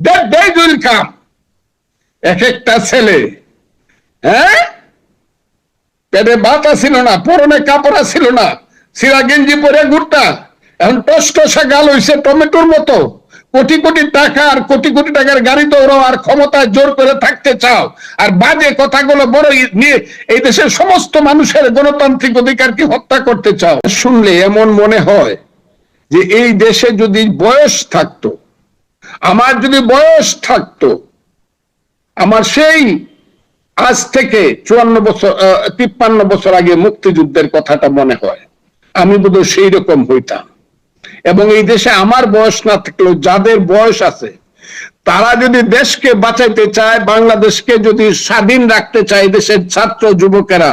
that day will come. এক একটা ছেলে হ্যাঁ? পেটে বাতা ছিল না, পরনে কাপড়া ছিল না সিরা গেঞ্জি পরে ঘুরতা এখন টসটসা গাল হইছে টমেটোর মতো। কোটি কোটি টাকা আর কোটি কোটি টাকার গাড়ি দৌড়াও আর ক্ষমতায় জোর করে থাকতে চাও। আর বাজে কথাগুলো বড় নিয়ে এই দেশের সমস্ত মানুষের গণতান্ত্রিক অধিকারকে হত্যা করতে চাও? শুনলে এমন মনে হয় যে এই দেশে যদি বয়স থাকতো আমার যদি বয়স থাকতো, আমার সেই আজ থেকে চুয়ান্ন বছর তিপ্পান্ন বছর আগে মুক্তিযুদ্ধের কথাটা মনে হয়, আমি বোধহয় সেই রকম হইতাম। এবং এই দেশে আমার বয়স না থাকলেও যাদের বয়স আছে, তারা যদি দেশকে বাঁচাইতে চায়, বাংলাদেশকে যদি স্বাধীন রাখতে চায়, দেশের ছাত্র যুবকেরা,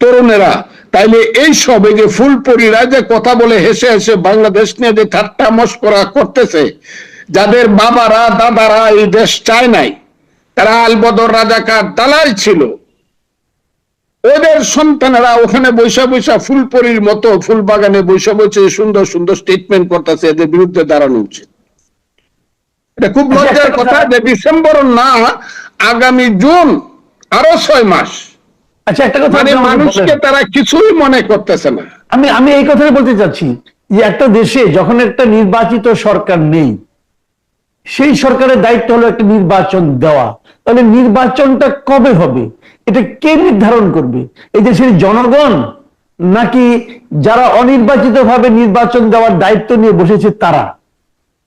তরুণেরা, তাইলে এই সব যে ফুলপরিরা যে কথা বলে হেসে হেসে বাংলাদেশ নিয়ে যে ঠাট্টা মস্করা করতেছে যাদের বাবারা দাদারা এই দেশ চায় নাই তারা আলবদর রাজাকার দালাল ছিল। ওদের সন্তানেরা ওখানে বৈশা বৈশা ফুলপরির মতো ফুল বাগানে বৈশা বসে সুন্দর সুন্দর স্টেটমেন্ট করতেছে এদের বিরুদ্ধে দাঁড়ানো উচিত। এটা খুব লজ্জার কথা যে ডিসেম্বর না আগামী জুন আরও ছয় মাস। আচ্ছা একটা কথা মানে মানুষকে তারা কিছুই মনে করতেছে না। আমি আমি এই কথাই বলতে চাচ্ছি যে একটা দেশে যখন একটা নির্বাচিত সরকার নেই সেই সরকারের দায়িত্ব হলো একটা নির্বাচন দেওয়া। তাহলে নির্বাচনটা কবে হবে? এটা কে নির্ধারণ করবে? এই দেশের জনগণ নাকি যারা অনির্বাচিত ভাবে নির্বাচন দেওয়ার দায়িত্ব নিয়ে বসেছে তারা?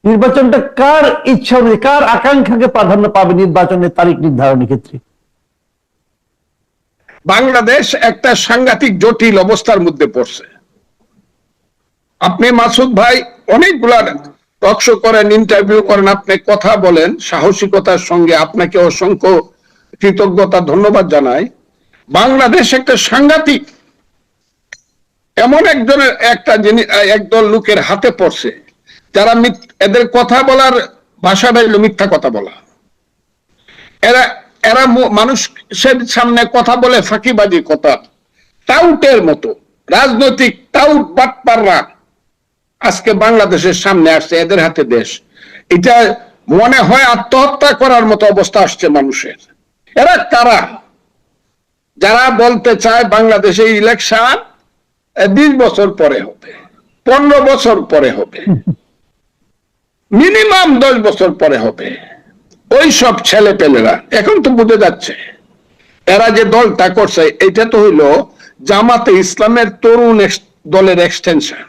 নির্বাচনটা কার ইচ্ছা অনুযায়ী, কার আকাঙ্ক্ষাকে প্রাধান্য পাবে নির্বাচনের তারিখ নির্ধারণের ক্ষেত্রে? বাংলাদেশ একটা সাংঘাতিক জটিল অবস্থার মধ্যে পড়ছে। আপনি মাসুদ ভাই অনেকগুলা টকশো করেন ইন্টারভিউ করেন, আপনি কথা বলেন, সাহসিকতার সঙ্গে আপনাকে অসংখ্য কৃতজ্ঞতা, ধন্যবাদ জানাই। বাংলাদেশ একটা সাংঘাতিক, এমন একজনের একটা একদল লোকের হাতে পড়ছে, যারা এদের কথা বলার ভাষা হলো মিথ্যা কথা বলা। এরা এরা মানুষের সামনে কথা বলে ফাঁকিবাজি কথা, টাউটের মতো, রাজনৈতিক টাউট বাটপাররা। আজকে বাংলাদেশের সামনে আসছে, এদের হাতে দেশ। এটা মনে হয় আত্মহত্যা করার মতো অবস্থা আসছে মানুষের। এরা কারা? যারা বলতে চায় বাংলাদেশে ইলেকশন বিশ বছর পরে হবে, পনেরো বছর পরে হবে মিনিমাম দশ বছর পরে হবে। ওই সব ছেলে পেলেরা এখন তো বুঝে যাচ্ছে। এরা যে দলটা করছে, এটা তো হইল জামাতে ইসলামের তরুণ দলের এক্সটেনশন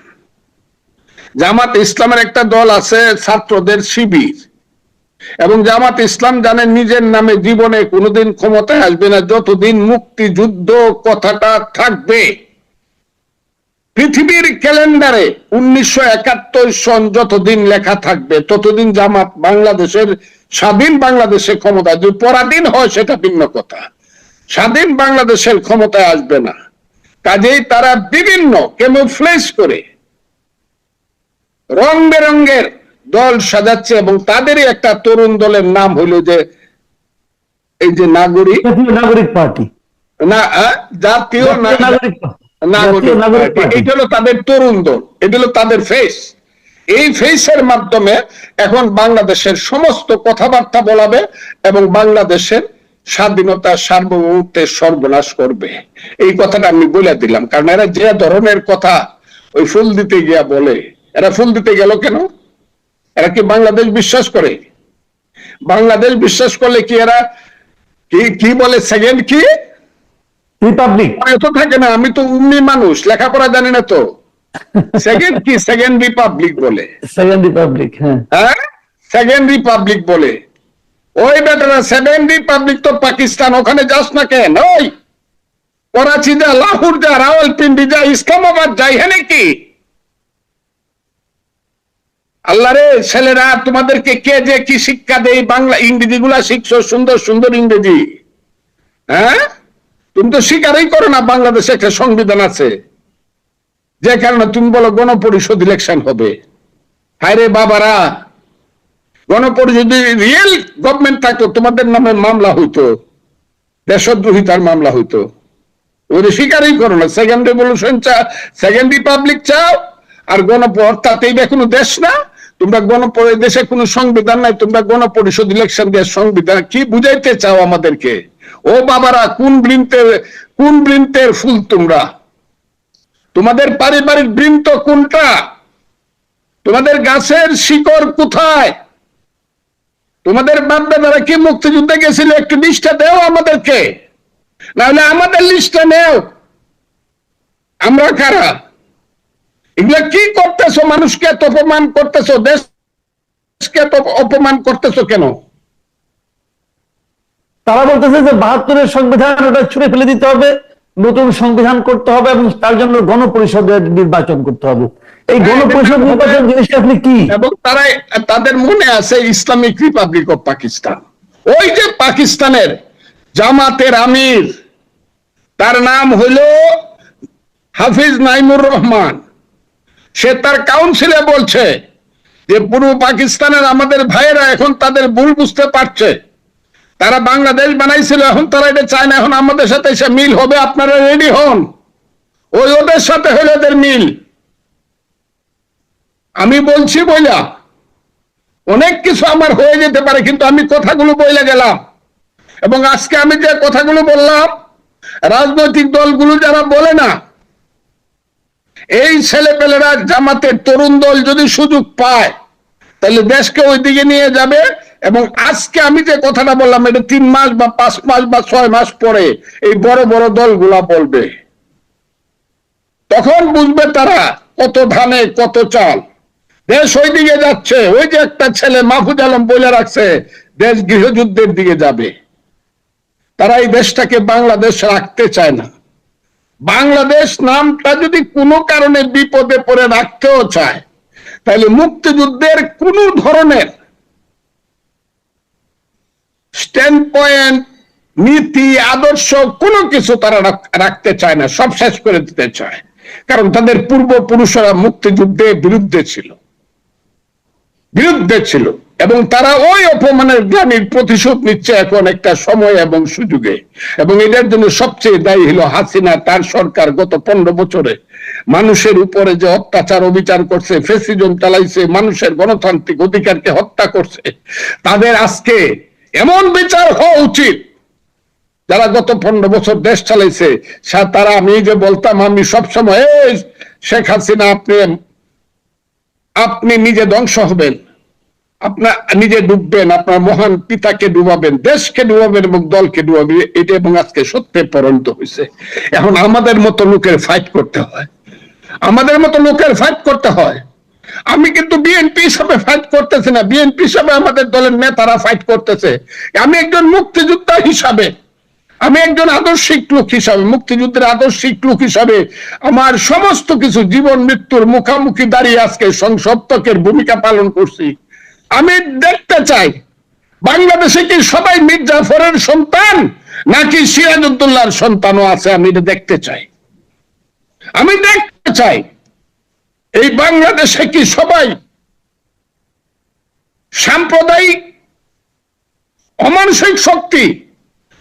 জামাত ইসলামের একটা দল আছে ছাত্রদের শিবির। এবং জামাত ইসলাম জানে নিজের নামে জীবনে কোনোদিন ক্ষমতায় আসবে না, যতদিন মুক্তিযুদ্ধ কথাটা থাকবে। পৃথিবীর ক্যালেন্ডারে উনিশশো একাত্তর সন যতদিন লেখা থাকবে, ততদিন জামাত বাংলাদেশের, স্বাধীন বাংলাদেশে ক্ষমতা যদি পরাধীন হয় সেটা ভিন্ন কথা। স্বাধীন বাংলাদেশের ক্ষমতায় আসবে না। কাজেই তারা বিভিন্ন কেমোফ্লেস করে রং বেরঙ্গের দল সাজাচ্ছে এবং তাদেরই একটা তরুণ দলের নাম হইল যে এই যে নাগরিক। নাগরিক পার্টি। না জাতীয় নাগরিক এটা হলো তাদের তরুণ দল এটা হলো তাদের ফেস এই ফেসের মাধ্যমে এখন বাংলাদেশের সমস্ত কথাবার্তা বলাবে এবং বাংলাদেশের স্বাধীনতা সার্বভৌমত্বের সর্বনাশ করবে। এই কথাটা আমি বলে দিলাম কারণ এরা যে ধরনের কথা ওই ফুল দিতে গিয়া বলে। এরা ফুল দিতে গেল কেন? এরা কি বাংলাদেশ বিশ্বাস করে? বাংলাদেশ বিশ্বাস করলে কি এরা কি কি বলে সেকেন্ড কি? রিপাবলিক এত থাকে না আমি তো উন্নি মানুষ লেখাপড়া জানি না তো। সেকেন্ড কি? সেকেন্ড রিপাবলিক বলে। সেকেন্ড রিপাবলিক হ্যাঁ। হ্যাঁ? সেকেন্ড রিপাবলিক বলে। ওই বেটারা সেভেন রিপাবলিক তো পাকিস্তান ওখানে যাস না কেন? ওই। করাচি যা লাহোর যা রাওয়ালপিন্ডি যা ইসলামাবাদ যাই হ্যাঁ নাকি আল্লাহ রে, ছেলেরা, তোমাদেরকে কে যে কি শিক্ষা দেয়? বাংলা ইংরেজি গুলা শিখছো, সুন্দর সুন্দর ইংরেজি। হ্যাঁ? তুমি তো স্বীকারই করো না, বাংলাদেশে একটা সংবিধান আছে। যে কারণে তুমি বলো গণপরিষদ ইলেকশন হবে। হায় বাবারা, গণপরিষদ রিয়েল গভর্নমেন্ট থাকতো, তোমাদের নামে মামলা হইতো। দেশদ্রোহিতার মামলা হইতো। ওদের স্বীকারই করো না সেকেন্ড রেভলিউশন চা সেকেন্ড রিপাবলিক চাও আর গণপ অর্থাৎ এইটা কোনো দেশ না? তোমরা গণপরি দেশে কোনো সংবিধান নাই, তোমরা গণপরিষদ ইলেকশন দিয়ে সংবিধান কি বুঝাইতে চাও আমাদেরকে? ও বাবারা, কোন বৃন্তের কোন বৃন্তের ফুল তোমরা? তোমাদের পারিবারিক বৃন্ত কোনটা? তোমাদের গাছের শিকড় কোথায়? তোমাদের বাপদাদারা কি মুক্তিযুদ্ধে গেছিল? একটু লিস্টটা দেও আমাদেরকে। নাহলে আমাদের লিস্টটা নেও। আমরা কারা? এগুলা কি করতেছো? মানুষকে এত অপমান করতেছো? দেশকে এত অপমান করতেছো কেন? তারা বলতেছে যে বাহাত্তরের সংবিধান ওটা ছুঁড়ে ফেলে দিতে হবে নতুন সংবিধান করতে হবে এবং তার জন্য গণপরিষদের নির্বাচন করতে হবে। এই হ্যাঁ, গণপরিষদ নির্বাচন জিনিসটা আপনি কি? এবং তারা তাদের মনে আছে ইসলামিক রিপাবলিক অফ পাকিস্তান। ওই যে পাকিস্তানের জামাতের আমির তার নাম হইল হাফিজ নাইমুর রহমান। সে তার কাউন্সিলে বলছে যে পূর্ব পাকিস্তানের আমাদের ভাইয়েরা এখন তাদের ভুল বুঝতে পারছে। তারা বাংলাদেশ বানাইছিল, এখন তারা এটা চায় না, এখন আমাদের সাথে সে মিল হবে, আপনারা রেডি হন। ওই ওদের সাথে হইলে ওদের মিল। আমি বলছি বইলা, অনেক কিছু আমার হয়ে যেতে পারে, কিন্তু আমি কথাগুলো বইলে গেলাম। এবং আজকে আমি যে কথাগুলো বললাম, রাজনৈতিক দলগুলো যারা বলে না এই ছেলেপেলেরা জামাতের তরুণ দল যদি সুযোগ পায়, তাহলে দেশকে ওই দিকে নিয়ে যাবে এবং আজকে আমি যে কথাটা বললাম, এটা তিন মাস বা পাঁচ মাস বা ছয় মাস পরে এই বড় বড় দলগুলা বলবে। তখন বুঝবে তারা কত ধানে, কত চাল। দেশ ওই দিকে যাচ্ছে, ওই যে একটা ছেলে মাহফুজ আলম বলে রাখছে, দেশ গৃহযুদ্ধের দিকে যাবে। তারা এই দেশটাকে বাংলাদেশ রাখতে চায় না। বাংলাদেশ নামটা যদি কোনো কারণে বিপদে পড়ে রাখতেও চায়, তাহলে মুক্তিযুদ্ধের কোন ধরনের স্ট্যান্ড পয়েন্ট নীতি, আদর্শ কোনো কিছু তারা রাখতে চায় না, সব শেষ করে দিতে চায়। কারণ তাদের পূর্বপুরুষরা মুক্তিযুদ্ধের বিরুদ্ধে ছিল। বিরুদ্ধে ছিল। এবং তারা ওই অপমানের গ্লানির প্রতিশোধ নিচ্ছে এখন একটা সময় এবং সুযোগে। এবং এটার জন্য সবচেয়ে দায়ী হলো হাসিনা, তার সরকার গত পনেরো বছরে মানুষের উপরে যে অত্যাচার অবিচার করছে, ফেসিজম চালাইছে, মানুষের গণতান্ত্রিক অধিকারকে হত্যা করছে, তাদের আজকে এমন বিচার হওয়া উচিত। যারা গত পনেরো বছর দেশ চালাইছে তারা আমি যে বলতাম, আমি সবসময় শেখ হাসিনা, আপনি আপনি নিজে ধ্বংস হবেন। আপনার নিজে ডুববেন, আপনার মহান পিতাকে ডুবাবেন, দেশকে ডুবাবেন এবং দলকে ডুবাবেন, এটা এবং আজকে সত্যে পরিণত হয়েছে। এখন আমাদের মতো লোকের ফাইট করতে হয়। আমাদের মতো লোকের ফাইট করতে হয়। আমি কিন্তু বিএনপি হিসাবে ফাইট করতেছি না। বিএনপি হিসাবে আমাদের দলের নেতারা ফাইট করতেছে। আমি একজন মুক্তিযোদ্ধা হিসাবে, আমি একজন আদর্শিক লোক হিসাবে, মুক্তিযুদ্ধের আদর্শিক লোক হিসাবে আমার সমস্ত কিছু, জীবন, মৃত্যুর মুখামুখি দাঁড়িয়ে আজকে সংসপ্তকের ভূমিকা পালন করছি। আমি দেখতে চাই, বাংলাদেশে কি সবাই মীর জাফরের সন্তান, নাকি সিরাজউদ্দৌলার সন্তানও আছে, আমি এটা দেখতে চাই। আমি দেখতে চাই, এই বাংলাদেশে কি সবাই সাম্প্রদায়িক অমানসিক শক্তি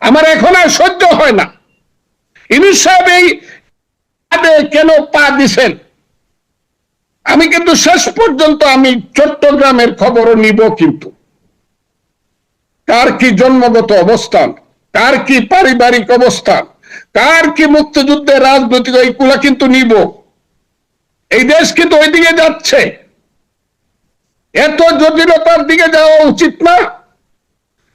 আমার এখন আর সহ্য হয় না। ইনুস সাহেব এই কেন পা দিছেন? আমি কিন্তু শেষ পর্যন্ত আমি চট্টগ্রামের খবরও নিব কিন্তু। কার কি জন্মগত অবস্থান, কার কি পারিবারিক অবস্থান, কার কি মুক্তিযুদ্ধের রাজনৈতিক এইগুলা কিন্তু নিব। এই দেশ কিন্তু ওইদিকে যাচ্ছে। এত জটিলতার দিকে যাওয়া উচিত না।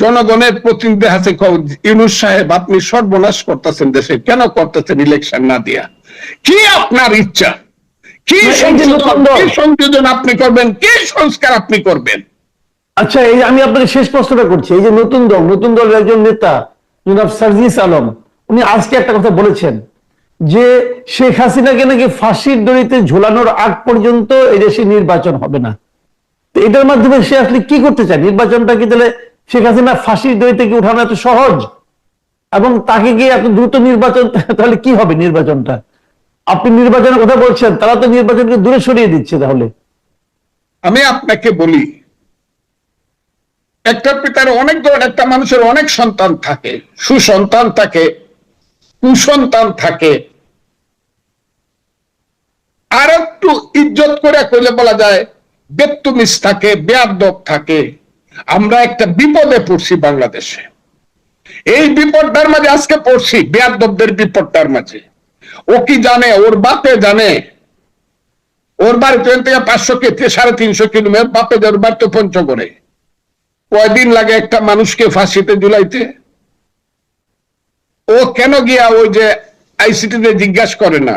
জনগণের প্রতিনিধি আছে ইউনুস সাহেব আপনি সর্বনাশ করতেছেন দেশে। কেন করতেছেন ইলেকশন না দিয়া? কি আপনার ইচ্ছা। কি সংযোজন আপনি করবেন? কি সংস্কার আপনি করবেন? আচ্ছা এই আমি আপনাকে শেষ প্রশ্নটা করছি। এই যে নতুন দল নতুন দলের একজন নেতা জনাব সার্জিস আলম উনি আজকে একটা কথা বলেছেন যে শেখ হাসিনাকে নাকি ফাঁসির দড়িতে ঝোলানোর আগ পর্যন্ত এদেশে নির্বাচন হবে না। এটার মাধ্যমে সে আসলে কি করতে চায়? নির্বাচনটা কি তাহলে শেখ হাসিনা ফাঁসির দড়ি থেকে উঠানো এত সহজ? এবং তাকে গিয়ে এত দ্রুত নির্বাচন, তাহলে কি হবে নির্বাচনটা? আপনি নির্বাচনের কথা বলছেন, তারা তো নির্বাচনকে দূরে সরিয়ে দিচ্ছে তাহলে। আমি আপনাকে বলি, একটা পিতার অনেক ধরনের, একটা মানুষের অনেক সন্তান থাকে, সুসন্তান থাকে, কুসন্তান থাকে। আর একটু ইজ্জত করে কইলে বলা যায় বেত্তুমিস থাকে, বেয়াদব থাকে। আমরা একটা বিপদে পড়ছি বাংলাদেশে। এই বিপদটার মাঝে আজকে পড়ছি বেয়াদবদের বিপদটার মাঝে। ও কি জানে? ওর বাপে জানে। ওর বাড়ি ট্রেন থেকে পাঁচশো সাড়ে তিনশো কিলোমিটার। বাপে ওর বাড়ি তো পঞ্চগড়ে। কয়দিন লাগে একটা মানুষকে ফাঁসিতে জুলাইতে ও কেন গিয়া ওই যে আইসিটিতে জিজ্ঞাসা করে না?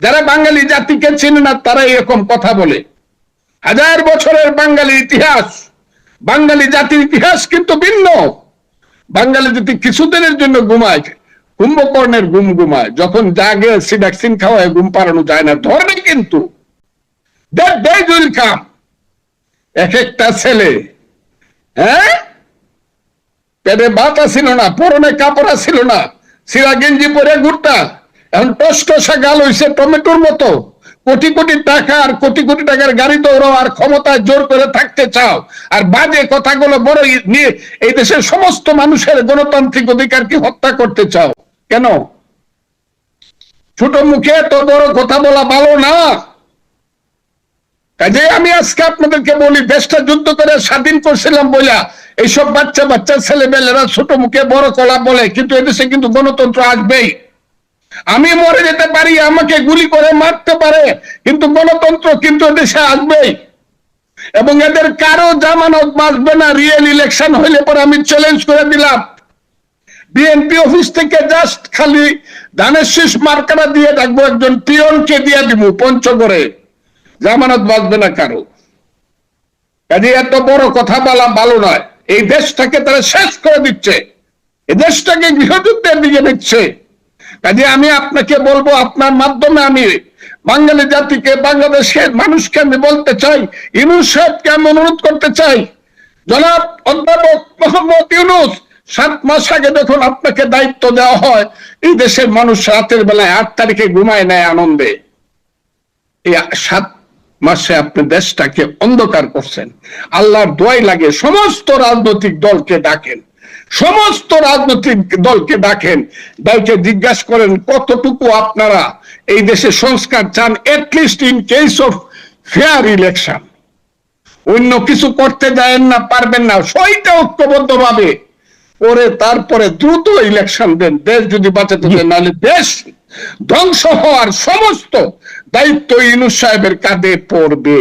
যারা বাঙালি জাতিকে চিনে না, তারা এরকম কথা বলে। হাজার বছরের বাঙালি ইতিহাস, বাঙালি জাতির ইতিহাস কিন্তু ভিন্ন। বাঙালি যদি কিছুদিনের জন্য ঘুমায়, কুম্ভকর্ণের ঘুম ঘুমায়, যখন জাগে, সিডাক্সিন খাওয়ায়, ঘুম পাড়ানো যায় না ধরবে কিন্তু. এক একটা ছেলে হ্যাঁ? পেটে বাতা ছিল না, পরনে কাপড়া ছিল না সিরা গেঞ্জি পরে ঘুরতা। এখন টসটসা গাল হইছে টমেটোর মতো। কোটি কোটি টাকা আর কোটি কোটি টাকার গাড়ি দৌড়াও আর ক্ষমতায় জোর করে থাকতে চাও। আর বাজে কথাগুলো বড় নিয়ে এই দেশের সমস্ত মানুষের গণতান্ত্রিক অধিকারকে হত্যা করতে চাও? কেন? ছোট মুখে তো বড় কথা বলা ভালো না। কাজে আমি আজকে আপনাদেরকে বলি, দেশটা যুদ্ধ করে স্বাধীন করছিলাম বইলা। এইসব বাচ্চা বাচ্চা ছেলেমেয়েরা ছোট মুখে বড় কলা বলে, কিন্তু এদেশে কিন্তু গণতন্ত্র আসবেই। আমি মরে যেতে পারি, আমাকে গুলি করে মারতে পারে, কিন্তু গণতন্ত্র কিন্তু দেশে আসবেই। এবং এদের কারও জামানত বাঁচবে না রিয়েল ইলেকশন হইলে পরে আমি চ্যালেঞ্জ করে দিলাম। বিএনপি অফিস থেকে জাস্ট খালি ধানের শীষ মার্কারা দিয়ে রাখব, একজন পিয়নকে দিয়ে দিব পঞ্চগড়ে জামানত বাঁচবে না কারও। কাজে এত বড় কথা বলা ভালো নয়। এই দেশটাকে তারা শেষ করে দিচ্ছে। এই দেশটাকে গৃহযুদ্ধের দিকে দিচ্ছে কাজে আমি আপনাকে বলব, আপনার মাধ্যমে আমি বাঙালি জাতিকে বাংলাদেশের মানুষকে আমি বলতে চাই ইউনুস সাহেবকে আমি অনুরোধ করতে চাই। জনাব অধ্যাপক মোহাম্মদ ইউনুস, সাত মাস আগে যখন আপনাকে দায়িত্ব দেওয়া হয়, এই দেশের মানুষ রাতের বেলায় আট তারিখে ঘুমায় নেয় আনন্দে। সাত মাসে আপনি দেশটাকে অন্ধকার করছেন। আল্লাহর দোয়াই লাগে, সমস্ত রাজনৈতিক দলকে ডাকেন। সমস্ত রাজনৈতিক দলকে ডাকেন দলকে জিজ্ঞাসা করেন কতটুকু আপনারা এই দেশে সংস্কার চান at least in case of fair election অন্য কিছু করতে যায় না পারবেন না সইটা ঐক্যবদ্ধ ভাবে করে তারপরে দ্রুত ইলেকশন দেন দেশ যদি বাঁচাতে চান নাহলে দেশ ধ্বংস হওয়ার সমস্ত দায়িত্ব ইনুস সাহেবের কাঁধে পড়বে।